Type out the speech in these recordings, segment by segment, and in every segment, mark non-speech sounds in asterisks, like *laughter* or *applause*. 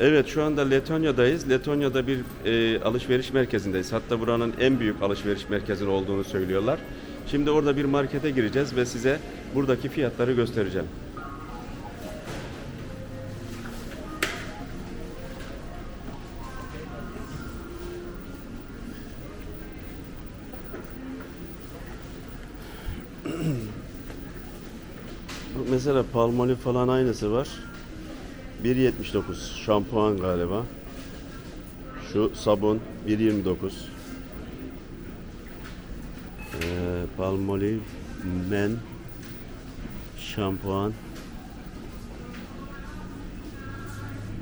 Evet şu anda Letonya'dayız. Letonya'da bir e, alışveriş merkezindeyiz. Hatta buranın en büyük alışveriş merkezi olduğunu söylüyorlar. Şimdi orada bir markete gireceğiz ve size buradaki fiyatları göstereceğim. *clears throat* Mesela Palmolive falan aynısı var. 1.79 şampuan galiba. Şu sabun 1.29. Ee, Palmolive Men şampuan.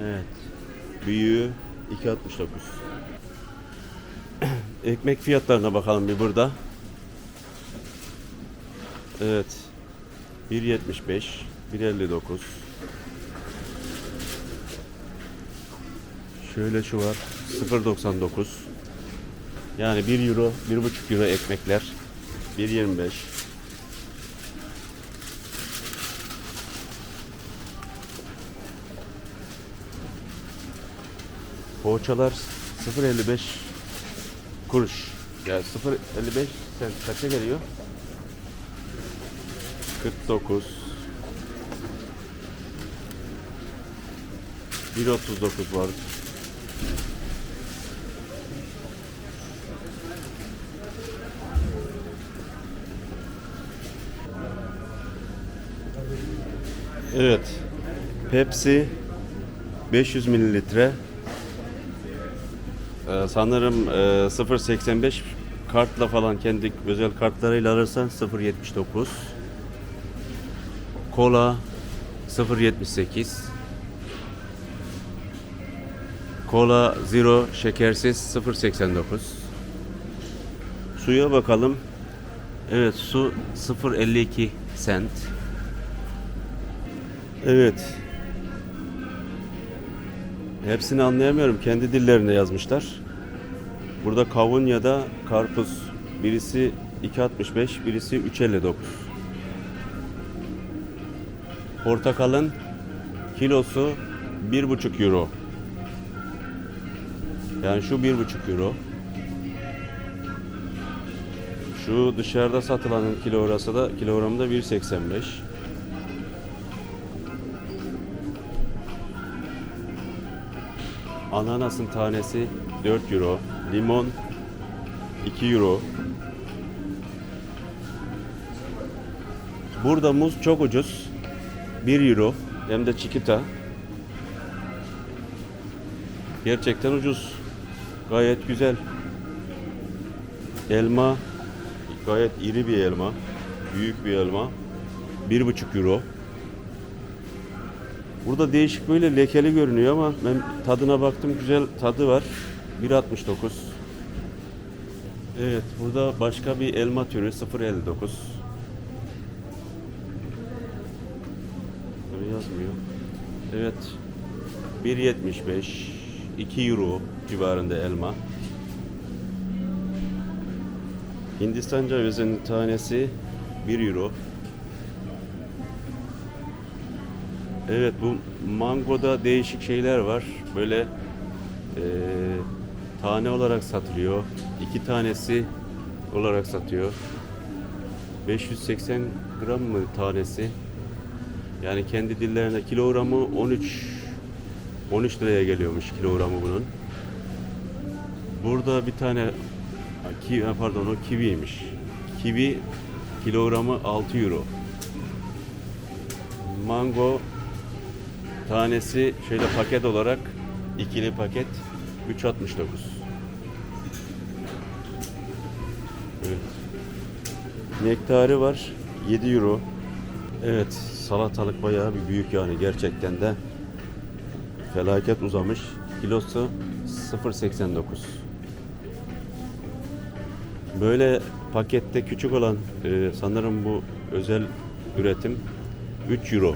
Evet. Büyüğü 2.69. *clears throat* Ekmek fiyatlarına bakalım bir burada. Evet. 1.75, 1.59. Şöyle şu var. 0.99. Yani 1 euro, 1.5 euro ekmekler. 1.25. Poğaçalar 0.55 kuruş. Yani 0.55 sen kaça geliyor? 49 1.39 var. Evet. Pepsi 500 mililitre. Ee, sanırım e, 0.85 kartla falan kendi özel kartlarıyla alırsan 0.79. Kola 0.78. Kola Zero şekersiz 0.89. Suya bakalım. Evet su 0.52 cent. Evet. Hepsini anlayamıyorum. Kendi dillerinde yazmışlar. Burada kavun ya da karpuz. Birisi 2.65, birisi 3.59. Portakalın kilosu 1.5 euro. Yani şu 1.5 euro. Şu dışarıda satılanın kilogramı da kilogramı da 1.85. Ananasın tanesi 4 euro. Limon 2 euro. Burada muz çok ucuz. 1 euro. Hem de çikita. Gerçekten ucuz. Gayet güzel. Elma gayet iri bir elma. Büyük bir elma. 1,5 euro. Burada değişik böyle lekeli görünüyor ama ben tadına baktım güzel tadı var. 1.69. Evet burada başka bir elma türü 0.59. Böyle yazmıyor. Evet 1.75 2 euro civarında elma. Hindistan cevizinin tanesi 1 euro. Evet bu mangoda değişik şeyler var. Böyle eee, tane olarak satılıyor. İki tanesi olarak satıyor. 580 gram mı tanesi? Yani kendi dillerinde kilogramı 13 13 liraya geliyormuş kilogramı bunun. Burada bir tane ki pardon o kiviymiş. Kivi kilogramı 6 euro. Mango tanesi şöyle paket olarak ikili paket 3.69. Evet. Nektarı var 7 euro. Evet salatalık bayağı bir büyük yani gerçekten de felaket uzamış. Kilosu 0.89. Böyle pakette küçük olan e, sanırım bu özel üretim 3 euro.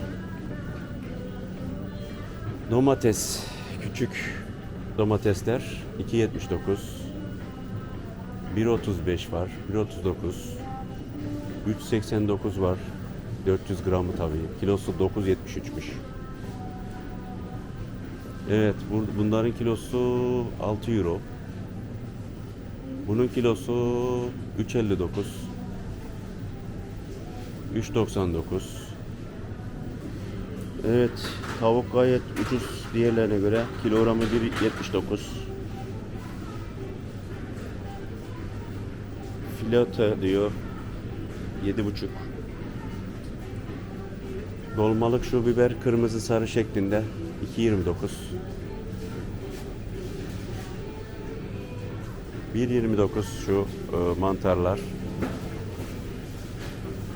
Domates küçük domatesler 2.79 1.35 var 1.39 3.89 var 400 gramı tabii kilosu 9.73'müş Evet, bu- bunların kilosu 6 euro. Bunun kilosu 3.59. 3.99. Evet, tavuk gayet ucuz diğerlerine göre. Kilogramı 1.79. Filote diyor 7.5. Dolmalık şu biber kırmızı sarı şeklinde 2.29. 1.29 şu e, mantarlar.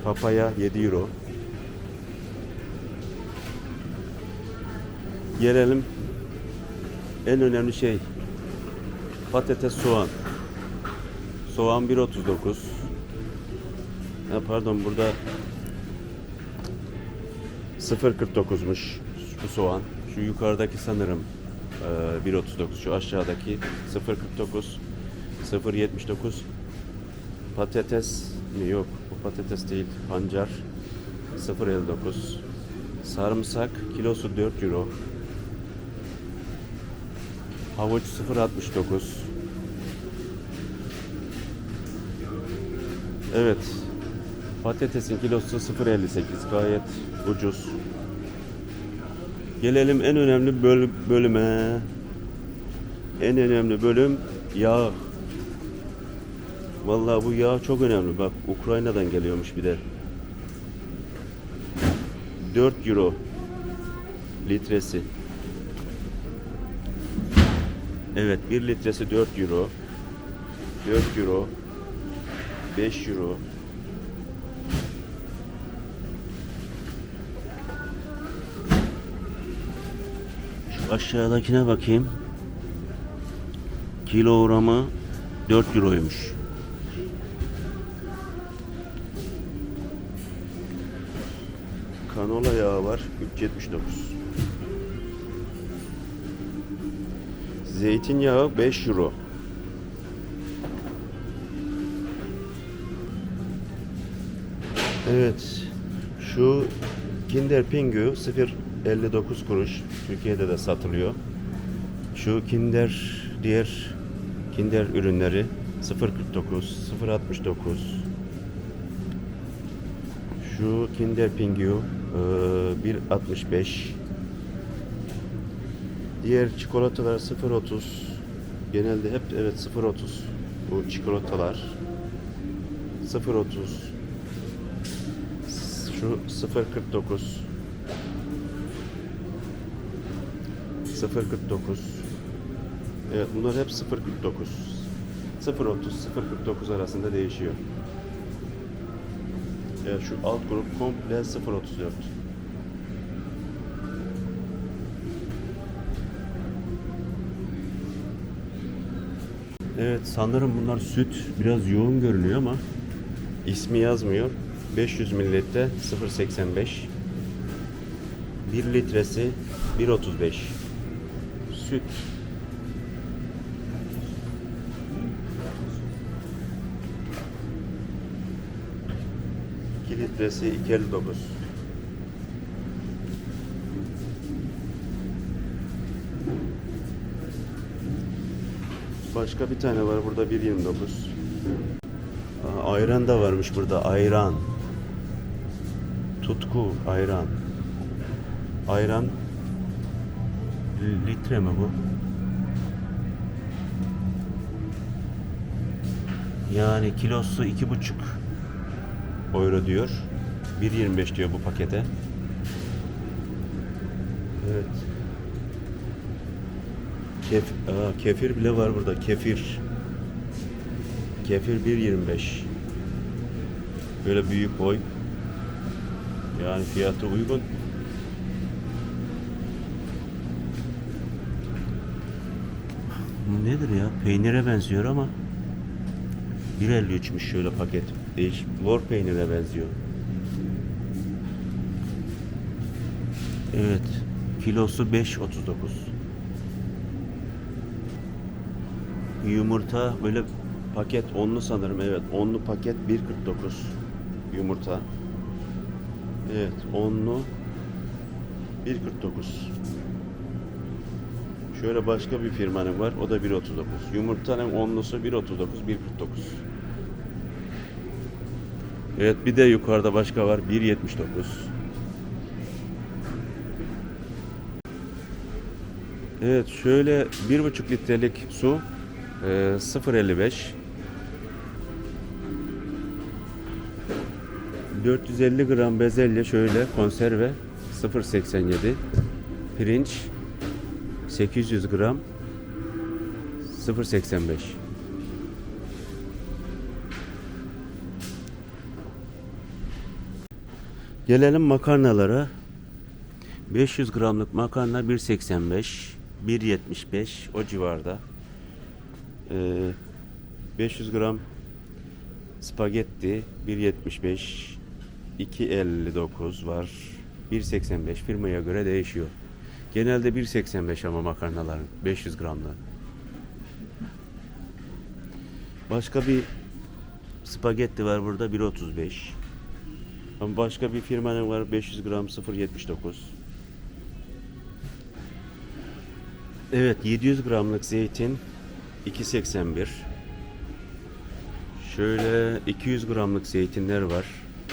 Papaya 7 euro. Gelelim en önemli şey patates soğan. Soğan 1.39. Ha, pardon burada 0.49'muş bu soğan. Şu yukarıdaki sanırım e, 1.39. Şu aşağıdaki 0.49. 0.79. Patates mi? Yok. Bu patates değil. Pancar 0.59. Sarımsak kilosu 4 euro. Havuç 0.69. Evet. Patatesin kilosu 0.58. Gayet ucuz. Gelelim en önemli böl- bölüme. En önemli bölüm yağ. Vallahi bu yağ çok önemli. Bak Ukrayna'dan geliyormuş bir de. 4 euro litresi. Evet 1 litresi 4 euro. 4 euro. 5 euro. Aşağıdakine bakayım. Kilogramı 4 euroymuş. Kanola yağı var 3.79. Zeytinyağı 5 euro. Evet. Şu Kinder Pingu 0.59 kuruş. Türkiye'de de satılıyor. Şu Kinder diğer Kinder ürünleri 0.49, 0.69. Şu Kinder Pingu e, 1.65. Diğer çikolatalar 0.30. Genelde hep evet 0.30 bu çikolatalar. 0.30 şu 0.49 0.49 Evet bunlar hep 0.49 0.30 0.49 arasında değişiyor. Evet şu alt grup komple 0.34 Evet sanırım bunlar süt. Biraz yoğun görünüyor ama ismi yazmıyor. 500 mililitre 0.85 1 litresi 1.35 Süt. Litresi 2.59 Başka bir tane var burada 1.29 Aa, Ayran da varmış burada ayran Tutku ayran. Ayran litre mi bu? Yani kilosu iki buçuk euro diyor. 1.25 diyor bu pakete. Evet. Kef Aa, kefir bile var burada. Kefir. Kefir 1.25. Böyle büyük boy. Yani fiyatı uygun. Nedir ya? Peynire benziyor ama 1.53'müş şöyle paket. Değiş. Lor peynire benziyor. Evet. Kilosu 5.39. Yumurta böyle paket onlu sanırım. Evet. Onlu paket 1.49 yumurta. Evet. Onlu 1.49 Şöyle başka bir firmanın var. O da 1.39. Yumurtanın onlusu 1.39, 1.49. Evet bir de yukarıda başka var. 1.79. Evet şöyle 1.5 litrelik su e, 0.55 450 gram bezelye şöyle konserve 0.87 pirinç 800 gram 0.85 Gelelim makarnalara. 500 gramlık makarna 1.85 1.75 o civarda. Ee, 500 gram spagetti 1.75 2.59 var. 1.85 firmaya göre değişiyor. Genelde 1.85 ama makarnaların 500 gramda başka bir spagetti var burada 1.35 ama başka bir firmanın var 500 gram 0.79 Evet 700 gramlık zeytin 2.81 Şöyle 200 gramlık zeytinler var.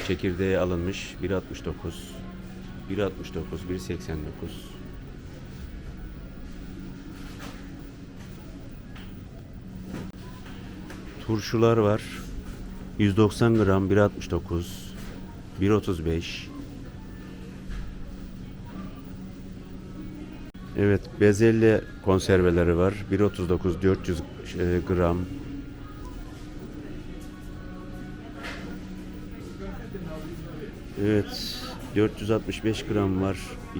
Çekirdeği alınmış 1.69 1.69 1.89 Turşular var. 190 gram 1.69 1.35 Evet, bezelye konserveleri var. 1.39 400 e, gram. Evet, 465 gram var.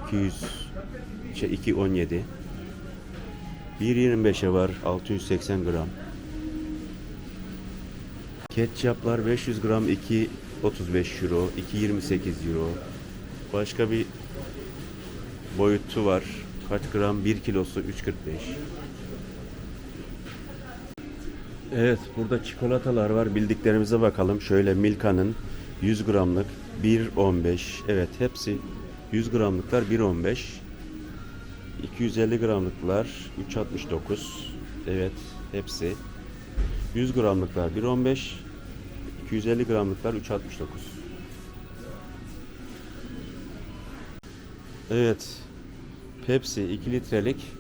200 şey 217. 1.25'e var 680 gram. Ketçaplar 500 gram 2.35 euro, 2.28 euro. Başka bir boyutu var. Kaç gram? 1 kilosu 3.45. Evet, burada çikolatalar var. Bildiklerimize bakalım. Şöyle Milka'nın 100 gramlık 1.15. Evet, hepsi 100 gramlıklar 1.15. 250 gramlıklar 3.69. Evet, hepsi. 100 gramlıklar 1.15. 250 gramlıklar 3.69. Evet. Pepsi 2 litrelik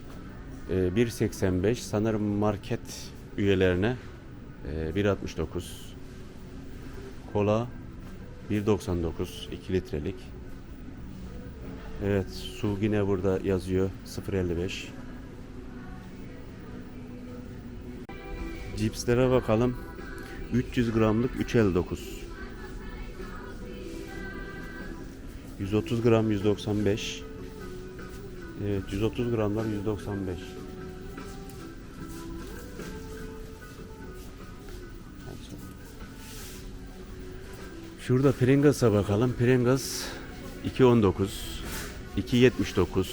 e, 1.85 sanırım market üyelerine e, 1.69 Kola 1.99 2 litrelik. Evet su yine burada yazıyor 0.55 Cipslere bakalım. 300 gramlık 3.59 130 gram 195 Evet 130 gramlar 195 Şurada Pringles'a bakalım. Pringles 2.19 2.79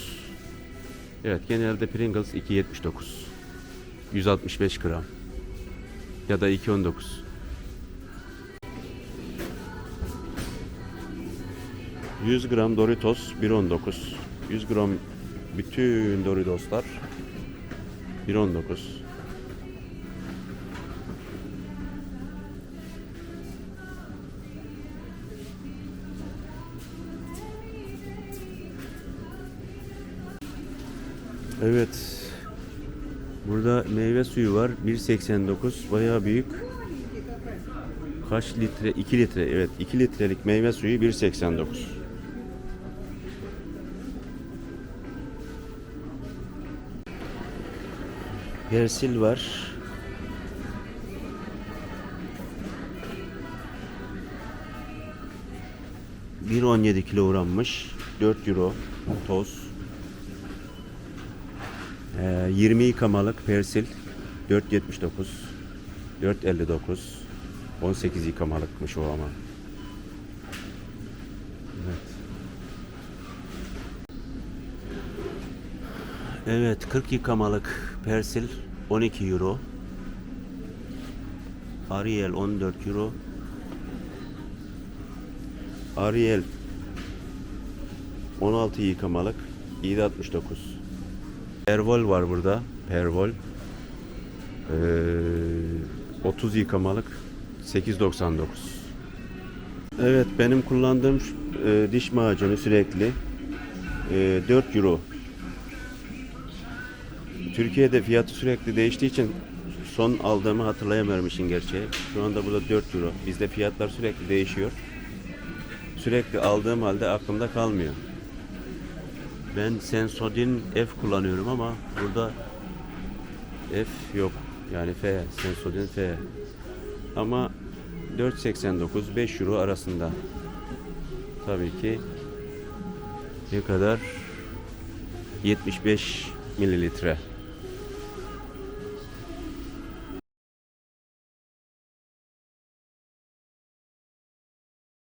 Evet genelde Pringles 2.79 165 gram. Ya da 2.19 100 gram Doritos 1.19 100 gram bütün Doritoslar 1.19 Evet. Burada meyve suyu var. 1.89 bayağı büyük. Kaç litre? 2 litre. Evet 2 litrelik meyve suyu 1.89. Persil var. ...1.17 kilogrammış. 4 euro toz. Ee, 20 yıkamalık persil 4.79 4.59 18 yıkamalıkmış o ama. Evet. Evet 40 yıkamalık persil 12 euro. Ariel 14 euro. Ariel 16 yıkamalık 7.69 Pervol var burada. Pervol. Ee, 30 yıkamalık 8.99. Evet benim kullandığım e, diş macunu sürekli e, 4 euro. Türkiye'de fiyatı sürekli değiştiği için son aldığımı hatırlayamıyorum işin gerçeği. Şu anda burada 4 euro. Bizde fiyatlar sürekli değişiyor. Sürekli aldığım halde aklımda kalmıyor. Ben Sensodyne F kullanıyorum ama burada F yok. Yani F, Sensodyne F. Ama 4.89 5 euro arasında. Tabii ki ne kadar? 75 mililitre.